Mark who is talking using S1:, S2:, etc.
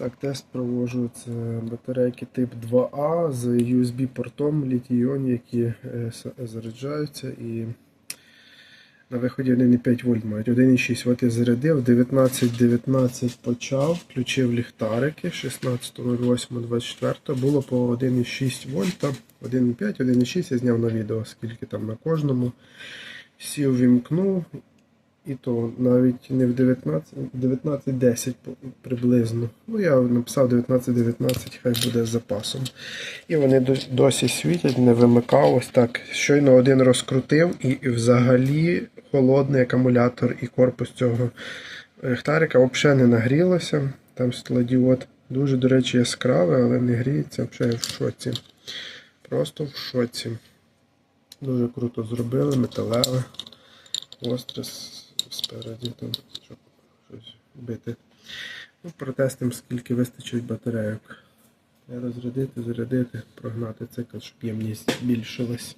S1: Так, тест проводжу. Це батарейки тип 2А з USB-портом літій-іон, які е, заряджаються і на виході 1,5 вольт мають. 1,6 От я зарядив, 19.19 почав, включив ліхтарики 16.08.24 було по 1,6 вольта, 1,5, 1,6 я зняв на відео, скільки там на кожному. Сів, вімкнув, і то навіть не в 19, 19.10 по- приблизно. Ну, я написав 19.19, хай буде з запасом. І вони досі світять, не вимикав. Ось так. Щойно один розкрутив, і, взагалі холодний акумулятор і корпус цього ліхтарика взагалі не нагрілося. Там стеклодіод дуже, до речі, яскравий, але не гріється. Взагалі в шоці. Просто в шоці. Дуже круто зробили, металеве. Остре с- спереді, там, щоб щось бити. Ну, протестимо, скільки вистачить батарейок. Розрядити, зарядити, прогнати цикл, щоб ємність збільшилась.